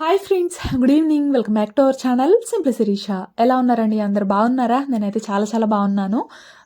Hi friends good evening welcome back to our channel simply Sirisha ఎలా ఉన్నారండి? అందరు బాగున్నారా? నేనైతే చాలా చాలా బాగున్నాను.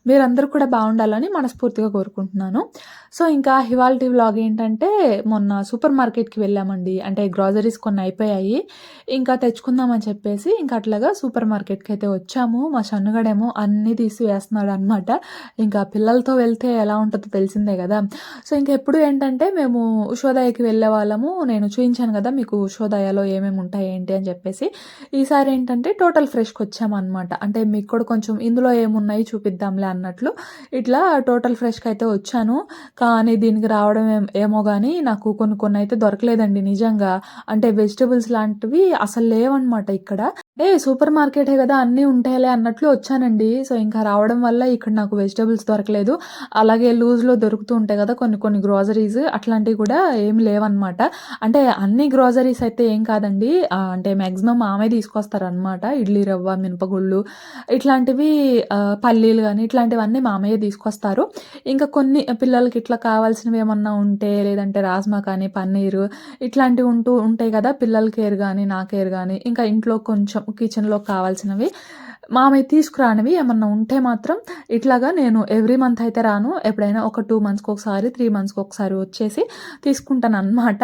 మీరందరూ కూడా బాగుండాలని మనస్ఫూర్తిగా కోరుకుంటున్నాను. సో ఇంకా హివాల్టీ వ్లాగ్ ఏంటంటే మొన్న సూపర్ మార్కెట్కి వెళ్ళామండి. అంటే గ్రాసరీస్ కొన్ని అయిపోయాయి. ఇంకా తెచ్చుకుందామని చెప్పేసి ఇంకా అట్లాగా సూపర్ మార్కెట్కి అయితే వచ్చాము. మా సన్నగాడేమో అన్నీ తీసి వేస్తున్నాడు అనమాట ఇంకా పిల్లలతో వెళ్తే ఎలా ఉంటుందో తెలిసిందే కదా. సో ఇంకా ఎప్పుడు ఏంటంటే మేము ఉషోదయకి వెళ్ళే వాళ్ళము. నేను చూపించాను కదా మీకు ఉషోదయలో ఏమేమి ఉంటాయి ఏంటి అని చెప్పేసి. ఈసారి ఏంటంటే టోటల్ ఫ్రెష్కి వచ్చామన్నమాట. అంటే మీకు కూడా కొంచెం ఇందులో ఏమున్నాయి చూపిద్దాంలే అన్నట్లు ఇట్లా టోటల్ ఫ్రెష్కి అయితే వచ్చాను. కానీ దీనికి రావడం ఏమో కానీ నాకు కొన్ని కొన్ని అయితే దొరకలేదండి నిజంగా. అంటే వెజిటబుల్స్ లాంటివి అసలు లేవన్నమాట ఇక్కడ. ఏ సూపర్ మార్కెటే కదా అన్నీ ఉంటాయిలే అన్నట్లు వచ్చానండి. సో ఇంకా రావడం వల్ల ఇక్కడ నాకు వెజిటబుల్స్ దొరకలేదు. అలాగే లూజ్లో దొరుకుతూ ఉంటాయి కదా కొన్ని కొన్ని గ్రోసరీస్ అట్లాంటివి కూడా ఏమి లేవన్నమాట. అంటే అన్ని గ్రోసరీస్ అయితే ఏం కాదండి. అంటే మ్యాక్సిమం ఆమె తీసుకొస్తారనమాట ఇడ్లీ రవ్వ మినపగుళ్ళు ఇట్లాంటివి పల్లీలు కానీ ఇట్లా ఇట్లాంటివన్నీ మామయ్య తీసుకొస్తారు. ఇంకా కొన్ని పిల్లలకి ఇట్లా కావాల్సినవి ఏమన్నా ఉంటే లేదంటే రాజ్మా కానీ పన్నీరు ఇట్లాంటివి ఉంటూ ఉంటాయి కదా పిల్లల కేర్ కానీ నా కేర్ కానీ ఇంకా ఇంట్లో కొంచెం కిచెన్లో కావాల్సినవి మామయ్య తీసుకురానివి ఏమన్నా ఉంటే మాత్రం ఇట్లాగా నేను ఎవ్రీ మంత్ అయితే రాను. ఎప్పుడైనా ఒక టూ మంత్స్కి ఒకసారి త్రీ మంత్స్కి ఒకసారి వచ్చేసి తీసుకుంటాను అనమాట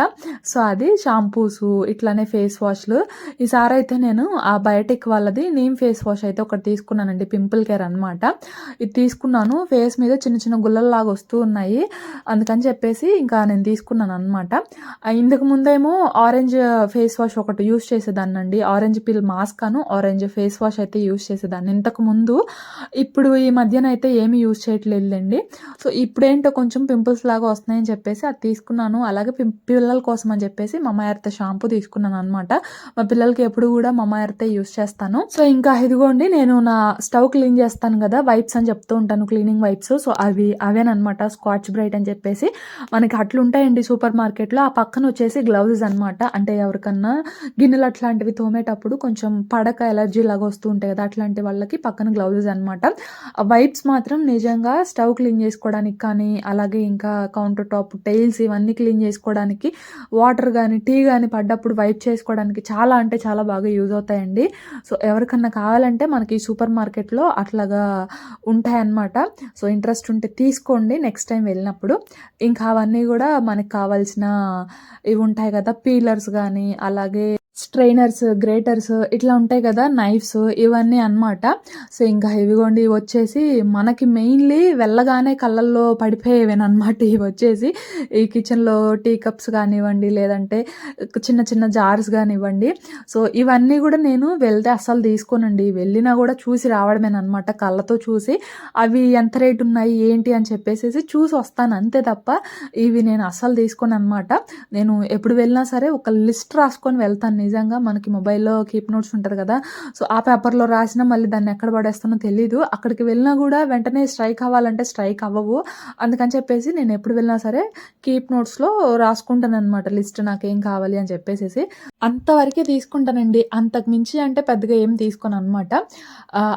సో అది షాంపూస్ ఇట్లానే ఫేస్ వాష్లు ఈసారి అయితే నేను ఆ బయోటిక్ వాళ్ళది నీమ్ ఫేస్ వాష్ అయితే ఒకటి తీసుకున్నానండి పింపుల్ కేర్ అనమాట ఇది తీసుకున్నాను. ఫేస్ మీద చిన్న చిన్న గుల్లల్లాగా వస్తూ ఉన్నాయి. అందుకని చెప్పేసి ఇంకా నేను తీసుకున్నాను అనమాట ఇంతకు ముందేమో ఆరెంజ్ ఫేస్ వాష్ ఒకటి యూస్ చేసేదాన్నండి. ఆరెంజ్ పిల్ మాస్క్ అను ఆరెంజ్ ఫేస్ వాష్ అయితే యూస్ చేసేదాన్ని. ఇంతకు ముందు ఇప్పుడు ఈ మధ్యన అయితే ఏమీ యూజ్ చేయట్లేదులేండి. సో ఇప్పుడేంటో కొంచెం పింపుల్స్ లాగా వస్తున్నాయని చెప్పేసి అది తీసుకున్నాను. అలాగే పిల్లల కోసం అని చెప్పేసి మమ్మ ఎర్త్ షాంపూ తీసుకున్నాను అనమాట మా పిల్లలకి ఎప్పుడు కూడా మమ్మ ఎర్తే యూస్ చేస్తాను. సో ఇంకా ఇదిగోండి నేను నా స్టవ్ క్లీన్ చేస్తాను కదా వైప్స్ అని చెప్తూ ఉంటాను క్లీనింగ్ వైప్స్. సో అవి అవేనమాట స్కాచ్ బ్రైట్ అని చెప్పేసి. మనకి అట్లు ఉంటాయండి సూపర్ మార్కెట్లో. ఆ పక్కన వచ్చేసి గ్లౌజెస్ అనమాట అంటే ఎవరికన్నా గిన్నెలు అట్లాంటివి తోమేటప్పుడు కొంచెం పడక ఎలర్జీ లాగా వస్తూ ఉంటాయి కదా అట్లాంటి వాళ్ళకి పక్కన గ్లౌజెస్ అనమాట వైప్స్ మాత్రం నిజంగా స్టవ్ క్లీన్ చేసుకోవడానికి కానీ అలాగే ఇంకా కౌంటర్ టాప్ టైల్స్ ఇవన్నీ క్లీన్ చేసుకోవడానికి వాటర్ కానీ టీ కానీ పడ్డప్పుడు వైప్ చేసుకోవడానికి చాలా అంటే చాలా బాగా యూజ్ అవుతాయండి. సో ఎవరికన్నా కావాలంటే మనకి సూపర్ మార్కెట్లో అట్లాగా ఉంటాయన్నమాట. సో ఇంట్రెస్ట్ ఉంటే తీసుకోండి నెక్స్ట్ టైం వెళ్ళినప్పుడు. ఇంకా అవన్నీ కూడా మనకి కావాల్సిన ఇవి ఉంటాయి కదా పీలర్స్ కానీ అలాగే స్ట్రైనర్స్ గ్రేటర్స్ ఇట్లా ఉంటాయి కదా నైఫ్స్ ఇవన్నీ అన్నమాట. సో ఇంకా ఇవిగోండి ఇవి వచ్చేసి మనకి మెయిన్లీ వెళ్ళగానే కళ్ళల్లో పడిపోయేవేనమాట ఇవి వచ్చేసి ఈ కిచెన్లో టీ కప్స్ కానివ్వండి లేదంటే చిన్న చిన్న జార్స్ కానివ్వండి. సో ఇవన్నీ కూడా నేను వెళ్తే అస్సలు తీసుకోనండి. వెళ్ళినా కూడా చూసి రావడమేనమాట కళ్ళతో చూసి. అవి ఎంత రేటు ఉన్నాయి ఏంటి అని చెప్పేసి చూసి వస్తాను అంతే తప్ప ఇవి నేను అస్సలు తీసుకోను అనమాట నేను ఎప్పుడు వెళ్ళినా సరే ఒక లిస్ట్ రాసుకొని వెళ్తాను నిజంగా మనకి మొబైల్లో కీప్ నోట్స్ ఉంటుంది కదా. సో ఆ పేపర్లో రాసినా మళ్ళీ దాన్ని ఎక్కడ పడేస్తానో తెలీదు. అక్కడికి వెళ్ళినా కూడా వెంటనే స్ట్రైక్ అవ్వాలంటే స్ట్రైక్ అవ్వవు. అందుకని చెప్పేసి నేను ఎప్పుడు వెళ్ళినా సరే కీప్ నోట్స్లో రాసుకుంటాను అనమాట లిస్ట్ నాకేం కావాలి అని చెప్పేసి అంతవరకే తీసుకుంటానండి. అంతకు మించి అంటే పెద్దగా ఏం తీసుకోను అనమాట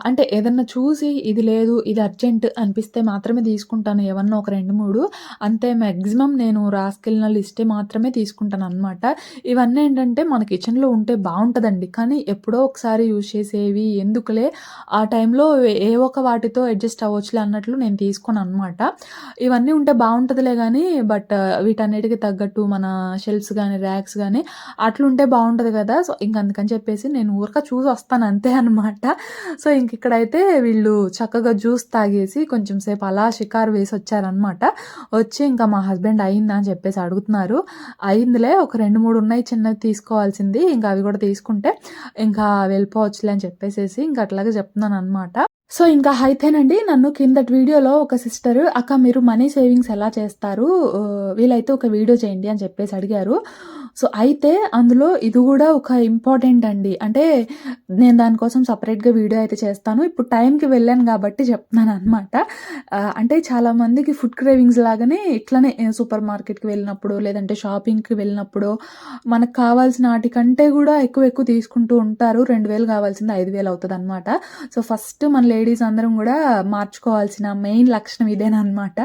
అంటే ఏదన్నా చూసి ఇది లేదు ఇది అర్జెంట్ అనిపిస్తే మాత్రమే తీసుకుంటాను. ఏమన్నా ఒక రెండు మూడు. అంతే మ్యాక్సిమం నేను రాసుకెళ్ళిన లిస్టే మాత్రమే తీసుకుంటాను అనమాట ఇవన్నీ ఏంటంటే మన కిచెన్లో ఉంటే బాగుంటుందండి. కానీ ఎప్పుడో ఒకసారి యూజ్ చేసేవి ఎందుకులే ఆ టైంలో ఏ ఒక వాటితో అడ్జస్ట్ అవ్వచ్చులే అన్నట్లు నేను తీసుకోను అనమాట ఇవన్నీ ఉంటే బాగుంటుందిలే కానీ బట్ వీటన్నిటికి తగ్గట్టు మన షెల్ఫ్స్ కానీ ర్యాక్స్ కానీ అట్లుంటే బాగుంటుంది కదా. సో ఇంక అందుకని చెప్పేసి నేను ఊరక చూసి వస్తాను అంతే అనమాట సో ఇంక ఇక్కడైతే వీళ్ళు చక్కగా జ్యూస్ తాగేసి కొంచెం సేపు అలా షికారు వేసి వచ్చారనమాట వచ్చి ఇంకా మా హస్బెండ్ అయిందా అని చెప్పేసి అడుగుతున్నారు. అయిందిలే ఒక రెండు మూడు ఉన్నాయి చిన్నవి తీసుకోవాల్సింది. ఇంకా అవి కూడా తీసుకుంటే ఇంకా వెళ్ళిపోవచ్చులే అని చెప్పేసేసి ఇంకా అట్లాగే చెప్తున్నాను అనమాట సో ఇంకా అయితేనండి నన్ను కిందటి వీడియోలో ఒక సిస్టర్ అక్క మీరు మనీ సేవింగ్స్ ఎలా చేస్తారు? వీలైతే ఒక వీడియో చేయండి అని చెప్పేసి అడిగారు. సో అయితే అందులో ఇది కూడా ఒక ఇంపార్టెంట్ అండి. అంటే నేను దానికోసం సపరేట్గా వీడియో అయితే చేస్తాను. ఇప్పుడు టైంకి వెళ్ళాను కాబట్టి చెప్తున్నాను అనమాట అంటే చాలామందికి ఫుడ్ క్రేవింగ్స్ లాగానే ఇట్లనే సూపర్ మార్కెట్కి వెళ్ళినప్పుడు లేదంటే షాపింగ్కి వెళ్ళినప్పుడు మనకు కావాల్సిన వాటికంటే కూడా ఎక్కువ ఎక్కువ తీసుకుంటూ ఉంటారు. రెండు వేలు కావాల్సింది ఐదు వేలు అవుతుంది అనమాట సో ఫస్ట్ మన లేడీస్ అందరం కూడా మార్చుకోవాల్సిన మెయిన్ లక్షణం ఇదేనమాట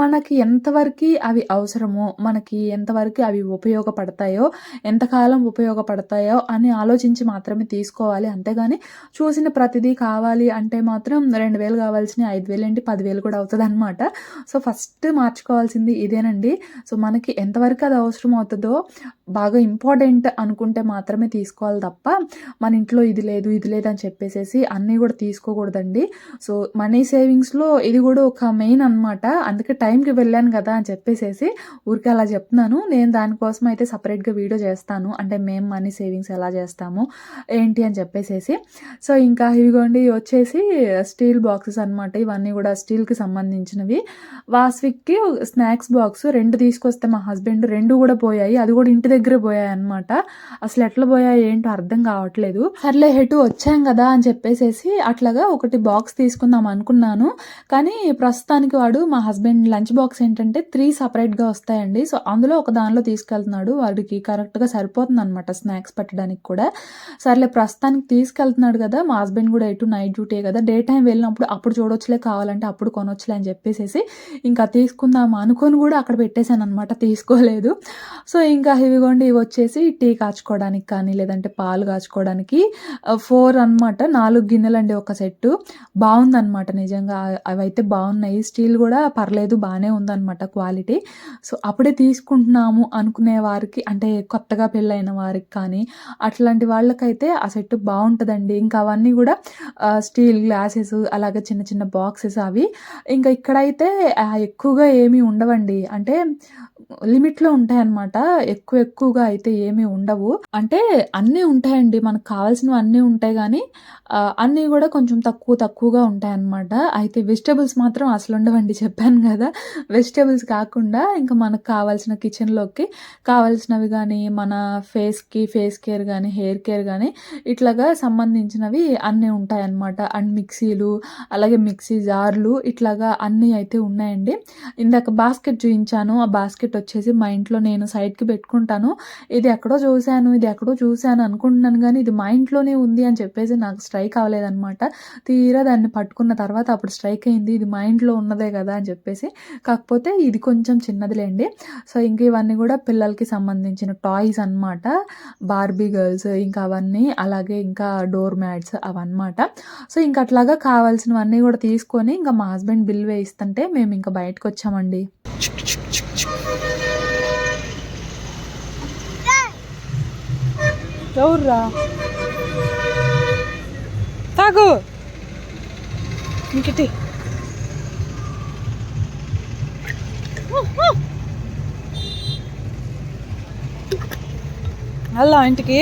మనకి ఎంతవరకు అవి అవసరమో మనకి ఎంతవరకు అవి ఉపయోగపడతాయి ఉంటాయో ఎంతకాలం ఉపయోగపడతాయో అని ఆలోచించి మాత్రమే తీసుకోవాలి. అంతేగాని చూసిన ప్రతిదీ కావాలి అంటే మాత్రం రెండు వేలు కావాల్సిన ఐదు వేలు ఏంటి పదివేలు కూడా అవుతుంది అనమాట సో ఫస్ట్ మార్చుకోవాల్సింది ఇదేనండి. సో మనకి ఎంతవరకు అది అవసరం అవుతుందో బాగా ఇంపార్టెంట్ అనుకుంటే మాత్రమే తీసుకోవాలి తప్ప మన ఇంట్లో ఇది లేదు ఇది లేదు అని చెప్పేసేసి అన్నీ కూడా తీసుకోకూడదండి. సో మనీ సేవింగ్స్లో ఇది కూడా ఒక మెయిన్ అనమాట అందుకే టైంకి వెళ్ళాను కదా అని చెప్పేసేసి ఊరికే అలా చెప్తున్నాను. నేను దానికోసం అయితే సపరేట్గా వీడియో చేస్తాను. అంటే మేము మనీ సేవింగ్స్ ఎలా చేస్తాము ఏంటి అని చెప్పేసేసి. సో ఇంకా ఇవిగోండి వచ్చేసి స్టీల్ బాక్సెస్ అనమాట ఇవన్నీ కూడా స్టీల్కి సంబంధించినవి. వాస్విక్కి స్నాక్స్ బాక్స్ రెండు తీసుకొస్తే మా హస్బెండ్ రెండు కూడా పోయాయి. అది కూడా ఇంటి దగ్గరే పోయాయి అనమాట అసలు ఎట్లా పోయాయి ఏంటో అర్థం కావట్లేదు. సర్లే హెటు వచ్చాం కదా అని చెప్పేసేసి అట్లాగా ఒకటి బాక్స్ తీసుకుందాం అనుకున్నాను. కానీ ప్రస్తుతానికి వాడు మా హస్బెండ్ లంచ్ బాక్స్ ఏంటంటే త్రీ సపరేట్గా వస్తాయండి. సో అందులో ఒక దానిలో తీసుకెళ్తున్నాడు. వాడికి కరెక్ట్గా సరిపోతుంది అనమాట స్నాక్స్ పెట్టడానికి కూడా. సర్లే ప్రస్తుతానికి తీసుకెళ్తున్నాడు కదా మా హస్బెండ్ కూడా ఎటు నైట్ డ్యూటీ కదా డే టైం వెళ్ళినప్పుడు అప్పుడు చూడొచ్చులే కావాలంటే అప్పుడు కొనొచ్చులే అని చెప్పేసేసి ఇంకా తీసుకుందాం అనుకొని కూడా అక్కడ పెట్టేశాను అనమాట తీసుకోలేదు. సో ఇంకా ఇవిగోండి ఇవి వచ్చేసి టీ కాచుకోవడానికి కానీ లేదంటే పాలు కాచుకోవడానికి ఫోర్ అనమాట నాలుగు గిన్నెలండి ఒక సెట్టు. బాగుందన్నమాట నిజంగా అవైతే బాగున్నాయి. స్టీల్ కూడా పర్లేదు బాగానే ఉందన్నమాట క్వాలిటీ. సో అప్పుడే తీసుకుంటున్నాము అనుకునే వారికి అంటే కొత్తగా పెళ్ళైన వారికి కానీ అట్లాంటి వాళ్ళకైతే ఆ సెట్ బాగుంటుందండి ఇంకా అవన్నీ కూడా స్టీల్ గ్లాసెస్ అలాగే చిన్న చిన్న బాక్సెస్ అవి. ఇంకా ఇక్కడైతే ఎక్కువగా ఏమీ ఉండవండి. అంటే లిమిట్లో ఉంటాయన్నమాట. ఎక్కువ ఎక్కువగా అయితే ఏమీ ఉండవు. అంటే అన్నీ ఉంటాయండి. మనకు కావాల్సినవి అన్నీ ఉంటాయి కానీ అన్నీ కూడా కొంచెం తక్కువ తక్కువగా ఉంటాయన్నమాట. అయితే వెజిటబుల్స్ మాత్రం అసలు ఉండవండి. చెప్పాను కదా. వెజిటబుల్స్ కాకుండా ఇంకా మనకు కావాల్సిన కిచెన్లోకి కావాల్సిన సంబంధించినవి కానీ మన ఫేస్కి ఫేస్ కేర్ కానీ హెయిర్ కేర్ కానీ ఇట్లాగా సంబంధించినవి అన్నీ ఉంటాయన్నమాట. అండ్ మిక్సీలు అలాగే మిక్సీ జార్లు ఇట్లాగా అన్నీ అయితే ఉన్నాయండి. ఇందాక బాస్కెట్ చూపించాను ఆ బాస్కెట్ వచ్చేసి మా ఇంట్లో నేను సైడ్కి పెట్టుకుంటాను. ఇది ఎక్కడో చూశాను ఇది ఎక్కడో చూశాను అనుకుంటున్నాను కానీ ఇది మా ఇంట్లోనే ఉంది అని చెప్పేసి నాకు స్ట్రైక్ అవ్వలేదన్నమాట. తీరా దాన్ని పట్టుకున్న తర్వాత అప్పుడు స్ట్రైక్ అయింది. ఇది మా ఇంట్లో ఉన్నదే కదా అని చెప్పేసి. కాకపోతే ఇది కొంచెం చిన్నదిలేండి. సో ఇంక ఇవన్నీ కూడా పిల్లలకి సంబంధించిన టాయ్స్ అన్నమాట. బార్బీ గర్ల్స్ ఇంకా అవన్నీ అలాగే ఇంకా డోర్ మ్యాట్స్ అవన్నమాట. సో ఇంకా అట్లాగా కావాల్సినవన్నీ కూడా తీసుకొని ఇంకా మా హస్బెండ్ బిల్ వేయిస్తుంటే మేము ఇంకా బయటకు వచ్చామండి ఎవర్రా? తాగు. ఇంకటి అలా ఇంటికి?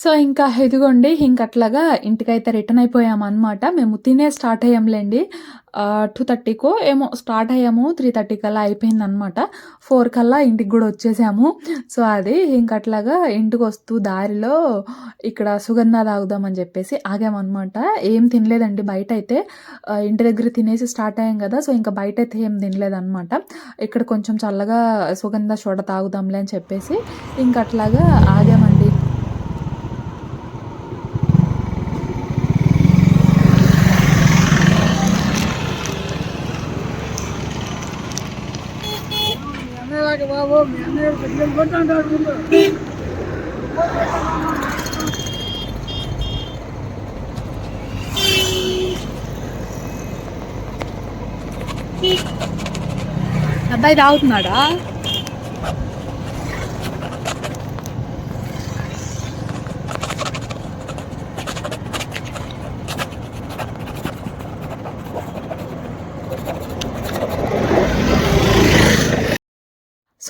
సో ఇంకా ఇదిగోండి ఇంక అట్లాగా ఇంటికైతే రిటర్న్ అయిపోయాము అనమాట మేము తినే స్టార్ట్ అయ్యాంలేండి. టూ థర్టీకో ఏమో స్టార్ట్ అయ్యాము. త్రీ థర్టీ కల్లా అయిపోయింది అనమాట ఫోర్ కల్లా ఇంటికి కూడా వచ్చేసాము. సో అది ఇంక అట్లాగా ఇంటికి వస్తూ దారిలో ఇక్కడ సుగంధ తాగుదామని చెప్పేసి ఆగామన్నమాట. ఏం తినలేదండి బయట అయితే ఇంటి దగ్గర తినేసి స్టార్ట్ అయ్యాం కదా సో ఇంకా బయట అయితే ఏం తినలేదన్నమాట. ఇక్కడ కొంచెం చల్లగా సుగంధ చోట తాగుదాంలే అని చెప్పేసి ఇంక అట్లాగా అబ్బాయి తాగుతున్నాడా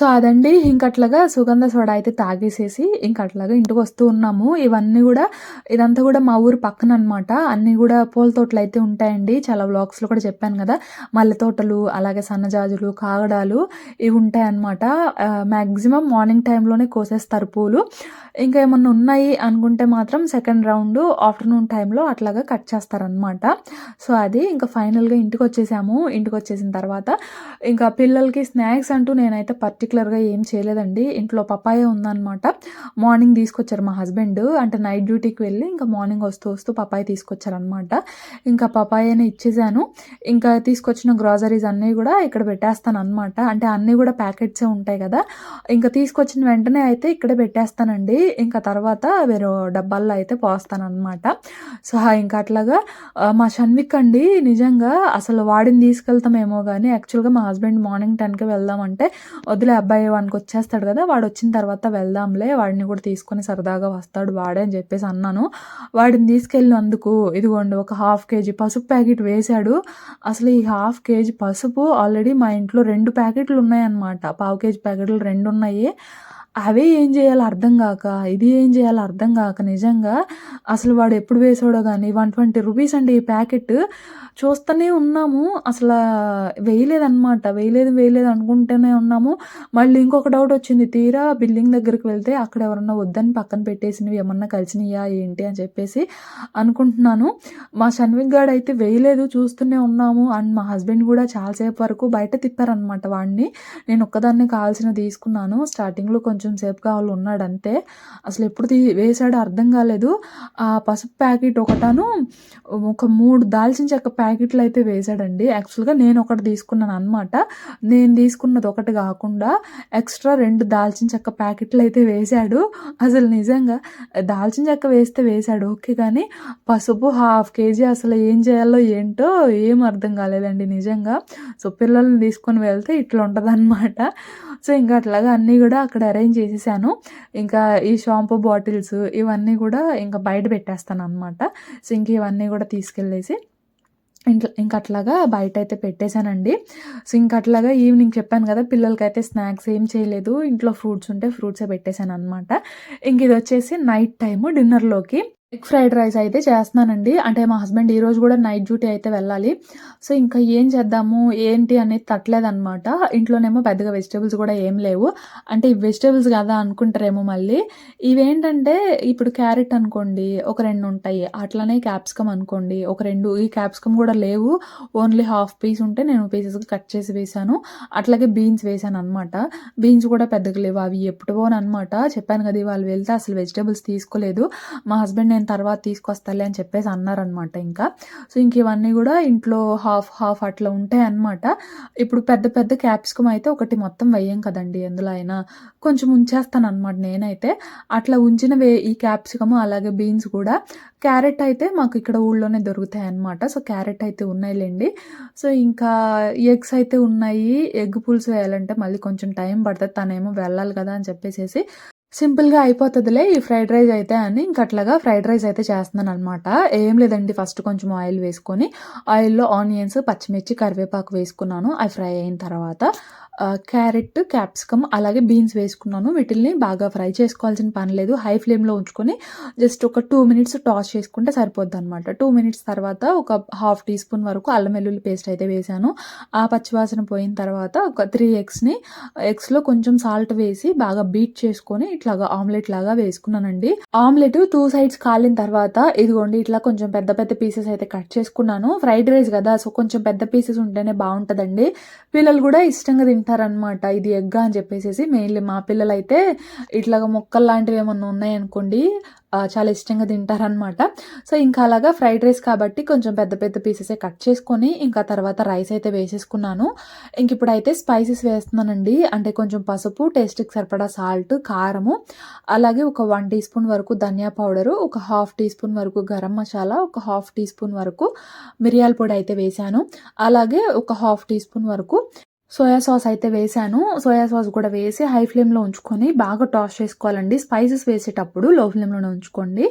సో అదండి ఇంకట్లాగా సుగంధ సోడా అయితే తాగేసేసి ఇంకట్లాగా ఇంటికి వస్తూ ఉన్నాము. ఇవన్నీ కూడా ఇదంతా కూడా మా ఊరు పక్కన అనమాట అన్నీ కూడా పూల తోటలు అయితే ఉంటాయండి. చాలా వ్లాగ్స్లో కూడా చెప్పాను కదా. మల్లె తోటలు అలాగే సన్నజాజులు కాగడాలు ఇవి ఉంటాయన్నమాట. మ్యాక్సిమం మార్నింగ్ టైంలోనే కోసేస్తారు పూలు. ఇంకా ఏమన్నా ఉన్నాయి అనుకుంటే మాత్రం సెకండ్ రౌండ్ ఆఫ్టర్నూన్ టైంలో అట్లాగా కట్ చేస్తారనమాట సో అది ఇంకా ఫైనల్గా ఇంటికి వచ్చేసాము. ఇంటికి వచ్చేసిన తర్వాత ఇంకా పిల్లలకి స్నాక్స్ అంటూ నేనైతే పర్టికులర్గా ఏం చేయలేదండి. ఇంట్లో పప్పాయ ఉందన్నమాట. మార్నింగ్ తీసుకొచ్చారు మా హస్బెండ్ అంటే నైట్ డ్యూటీకి వెళ్ళి ఇంకా మార్నింగ్ వస్తూ వస్తూ పపాయ తీసుకొచ్చారనమాట ఇంకా పప్పాయనే ఇచ్చేసాను. ఇంకా తీసుకొచ్చిన గ్రాసరీస్ అన్నీ కూడా ఇక్కడ పెట్టేస్తాను అనమాట అంటే అన్నీ కూడా ప్యాకెట్సే ఉంటాయి కదా. ఇంకా తీసుకొచ్చిన వెంటనే అయితే ఇక్కడే పెట్టేస్తానండి. ఇంకా తర్వాత వేరే డబ్బాల్లో అయితే పోస్తాను అనమాట సో ఇంకా అట్లాగా మా షన్విక్ అండి నిజంగా అసలు వాడిని తీసుకెళ్తామేమో కానీ యాక్చువల్గా మా హస్బెండ్ మార్నింగ్ టెన్కి వెళ్దామంటే వదిలే అబ్బాయి వానికి వచ్చేస్తాడు కదా వాడు వచ్చిన తర్వాత వెళ్దాంలే వాడిని కూడా తీసుకొని సరదాగా వస్తాడు వాడే అని చెప్పేసి అన్నాను. వాడిని తీసుకెళ్ళినందుకు ఇదిగోండి ఒక హాఫ్ కేజీ పసుపు ప్యాకెట్ వేశాడు. అసలు ఈ హాఫ్ కేజీ పసుపు ఆల్రెడీ మా ఇంట్లో రెండు ప్యాకెట్లు ఉన్నాయన్నమాట. పావు కేజీ ప్యాకెట్లు రెండు ఉన్నాయి. అవే ఏం చేయాలో అర్థం కాక ఇది ఏం చేయాలో అర్థం కాక నిజంగా అసలు వాడు ఎప్పుడు వేసాడో కానీ వన్ ట్వంటీ రూపీస్ అండి ఈ ప్యాకెట్. చూస్తూనే ఉన్నాము. అసలు వేయలేదన్నమాట. వేయలేదు వేయలేదు అనుకుంటూనే ఉన్నాము. మళ్ళీ ఇంకొక డౌట్ వచ్చింది. తీరా బిల్డింగ్ దగ్గరికి వెళ్తే అక్కడ ఎవరన్నా వద్దని పక్కన పెట్టేసినవి ఏమన్నా కలిసినయా ఏంటి అని చెప్పేసి అనుకుంటున్నాను. మా షన్విక్ గాడు అయితే వేయలేదు చూస్తూనే ఉన్నాము. అండ్ మా హస్బెండ్ కూడా చాలాసేపు వరకు బయట తిప్పారనమాట వాడిని. నేను ఒక్కదాన్ని కావాల్సిన తీసుకున్నాను. స్టార్టింగ్లో కొంచెం సేపు కావాలి ఉన్నాడు అంతే. అసలు ఎప్పుడు తీ వేసాడో అర్థం కాలేదు. ఆ పసుపు ప్యాకెట్ ఒకటాను ఒక మూడు దాల్చిన చెక్క ప్యాకెట్లు అయితే వేసాడండి యాక్చువల్గా నేను ఒకటి తీసుకున్నాను అనమాట నేను తీసుకున్నది ఒకటి కాకుండా ఎక్స్ట్రా రెండు దాల్చిన చెక్క ప్యాకెట్లు అయితే వేశాడు. అసలు నిజంగా దాల్చిన చెక్క వేస్తే వేశాడు ఓకే కానీ పసుపు హాఫ్ కేజీ అసలు ఏం చేయాలో ఏంటో ఏం అర్థం కాలేదండి నిజంగా. సో పిల్లల్ని తీసుకొని వెళ్తే ఇట్లా ఉంటుంది సో ఇంకా అట్లాగా అన్నీ కూడా అక్కడ అరేంజ్ చేసేసాను. ఇంకా ఈ షాంపూ బాటిల్స్ ఇవన్నీ కూడా ఇంకా బయట పెట్టేస్తాను అనమాట సో ఇంక ఇవన్నీ కూడా తీసుకెళ్ళేసి ఇంట్లో ఇంక అట్లాగా బయట అయితే పెట్టేశానండి. సో ఇంక అట్లాగా ఈవినింగ్ చెప్పాను కదా పిల్లలకైతే స్నాక్స్ ఏం చేయలేదు. ఇంట్లో ఫ్రూట్స్ ఉంటే ఫ్రూట్సే పెట్టేశాను అనమాట ఇంక ఇది వచ్చేసి నైట్ టైము డిన్నర్లోకి. ఎగ్ ఫ్రైడ్ రైస్ అయితే చేస్తున్నానండి. అంటే మా హస్బెండ్ ఈరోజు కూడా నైట్ డ్యూటీ అయితే వెళ్ళాలి. సో ఇంకా ఏం చేద్దాము ఏంటి అనేది తట్టలేదన్నమాట. ఇంట్లోనేమో పెద్దగా వెజిటేబుల్స్ కూడా ఏం లేవు. అంటే ఇవి వెజిటేబుల్స్ కదా అనుకుంటారేమో మళ్ళీ. ఇవేంటంటే ఇప్పుడు క్యారెట్ అనుకోండి ఒక రెండు ఉంటాయి. అట్లనే క్యాప్సికమ్ అనుకోండి ఒక రెండు. ఈ క్యాప్సికమ్ కూడా లేవు. ఓన్లీ హాఫ్ పీస్ ఉంటే నేను పీసెస్ కట్ చేసి వేసాను అట్లాగే బీన్స్ వేసాను అనమాట బీన్స్ కూడా పెద్దగా లేవు. అవి ఎప్పుడో అనమాట చెప్పాను కదా వాళ్ళు వెళ్తే అసలు వెజిటేబుల్స్ తీసుకోలేదు. మా హస్బెండ్ నేను తర్వాత తీసుకొస్తాలే అని చెప్పేసి అన్నారనమాట ఇంకా. సో ఇంక ఇవన్నీ కూడా ఇంట్లో హాఫ్ హాఫ్ అట్లా ఉంటాయి అన్నమాట. ఇప్పుడు పెద్ద పెద్ద క్యాప్సికమ్ అయితే ఒకటి మొత్తం వేయం కదండి ఎందులో అయినా. కొంచెం ఉంచేస్తాను అనమాట నేనైతే. అట్లా ఉంచిన వే ఈ క్యాప్సికమ్ అలాగే బీన్స్ కూడా క్యారెట్ అయితే మాకు ఇక్కడ ఊళ్ళోనే దొరుకుతాయి అన్నమాట. సో క్యారెట్ అయితే ఉన్నాయిలేండి. సో ఇంకా ఎగ్స్ అయితే ఉన్నాయి. ఎగ్ పులుసు వేయాలంటే మళ్ళీ కొంచెం టైం పడుతుంది. తనేమో వెళ్ళాలి కదా అని చెప్పేసి సింపుల్గా అయిపోతుందిలే ఈ ఫ్రైడ్ రైస్ అయితే అని. ఇంక అట్లాగా ఫ్రైడ్ రైస్ అయితే చేస్తున్నాను అనమాట ఏం లేదండి ఫస్ట్ కొంచెం ఆయిల్ వేసుకొని ఆయిల్లో ఆనియన్స్ పచ్చిమిర్చి కరివేపాకు వేసుకున్నాను. అవి ఫ్రై అయిన తర్వాత క్యారెట్ క్యాప్సికమ్ అలాగే బీన్స్ వేసుకున్నాను. వీటిల్ని బాగా ఫ్రై చేసుకోవాల్సిన పని లేదు. హై ఫ్లేమ్లో ఉంచుకొని జస్ట్ ఒక టూ మినిట్స్ టాస్ చేసుకుంటే సరిపోద్ది అనమాట టూ మినిట్స్ తర్వాత ఒక హాఫ్ టీ స్పూన్ వరకు అల్లం వెల్లుల్లి పేస్ట్ అయితే వేసాను. ఆ పచ్చివాసన పోయిన తర్వాత ఒక త్రీ ఎగ్స్ని ఎగ్స్లో కొంచెం సాల్ట్ వేసి బాగా బీట్ చేసుకొని ఇట్లాగా ఆమ్లెట్ లాగా వేసుకున్నానండి. ఆమ్లెట్ టూ సైడ్స్ కాలిన తర్వాత ఇదిగోండి ఇట్లా కొంచెం పెద్ద పెద్ద పీసెస్ అయితే కట్ చేసుకున్నాను. ఫ్రైడ్ రైస్ కదా సో కొంచెం పెద్ద పీసెస్ ఉంటేనే బాగుంటుందండి. పిల్లలు కూడా ఇష్టంగా తింటారనమాట ఇది ఎగ్గా అని చెప్పేసి మెయిన్లీ మా పిల్లలు అయితే ఇట్లాగా మొక్కలు లాంటివి ఏమన్నా ఉన్నాయనుకోండి చాలా ఇష్టంగా తింటారనమాట సో ఇంకా అలాగా ఫ్రైడ్ రైస్ కాబట్టి కొంచెం పెద్ద పెద్ద పీసెసే కట్ చేసుకొని ఇంకా తర్వాత రైస్ అయితే వేసేసుకున్నాను. ఇంక ఇప్పుడైతే స్పైసెస్ వేస్తున్నానండి. అంటే కొంచెం పసుపు టేస్ట్కి సరిపడా సాల్ట్ కారము అలాగే ఒక వన్ టీ స్పూన్ వరకు ధనియా పౌడరు ఒక హాఫ్ టీ స్పూన్ వరకు గరం మసాలా ఒక హాఫ్ టీ స్పూన్ వరకు మిరియాల పొడి అయితే వేశాను. అలాగే ఒక హాఫ్ టీ స్పూన్ వరకు సోయా సాస్ అయితే వేసాను. సోయా సాస్ కూడా వేసి హై ఫ్లేమ్లో ఉంచుకొని బాగా టాస్ చేసుకోవాలండి. స్పైసెస్ వేసేటప్పుడు లో ఫ్లేమ్లోనే ఉంచుకోండి.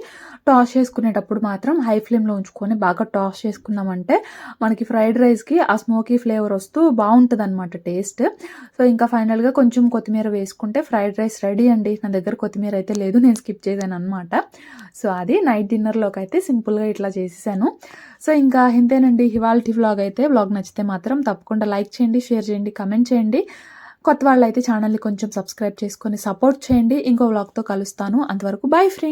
టాస్ చేసుకునేటప్పుడు మాత్రం హై ఫ్లేమ్లో ఉంచుకొని బాగా టాస్ చేసుకున్నామంటే మనకి ఫ్రైడ్ రైస్కి ఆ స్మోకీ ఫ్లేవర్ వస్తూ బాగుంటుంది అనమాట టేస్ట్. సో ఇంకా ఫైనల్గా కొంచెం కొత్తిమీర వేసుకుంటే ఫ్రైడ్ రైస్ రెడీ అండి. నా దగ్గర కొత్తిమీర అయితే లేదు. నేను స్కిప్ చేశాను అనమాట సో అది నైట్ డిన్నర్లోకి అయితే సింపుల్గా ఇట్లా చేసేసాను. సో ఇంకా ఇంతేనండి ఇవాళ వ్లాగ్ అయితే వ్లాగ్ నచ్చితే మాత్రం తప్పకుండా లైక్ చేయండి షేర్ చేయండి కమెంట్ చేయండి. కొత్త వాళ్ళు అయితే ఛానల్ని కొంచెం సబ్స్క్రైబ్ చేసుకొని సపోర్ట్ చేయండి. ఇంకో వ్లాగ్తో కలుస్తాను. అంతవరకు బై ఫ్రెండ్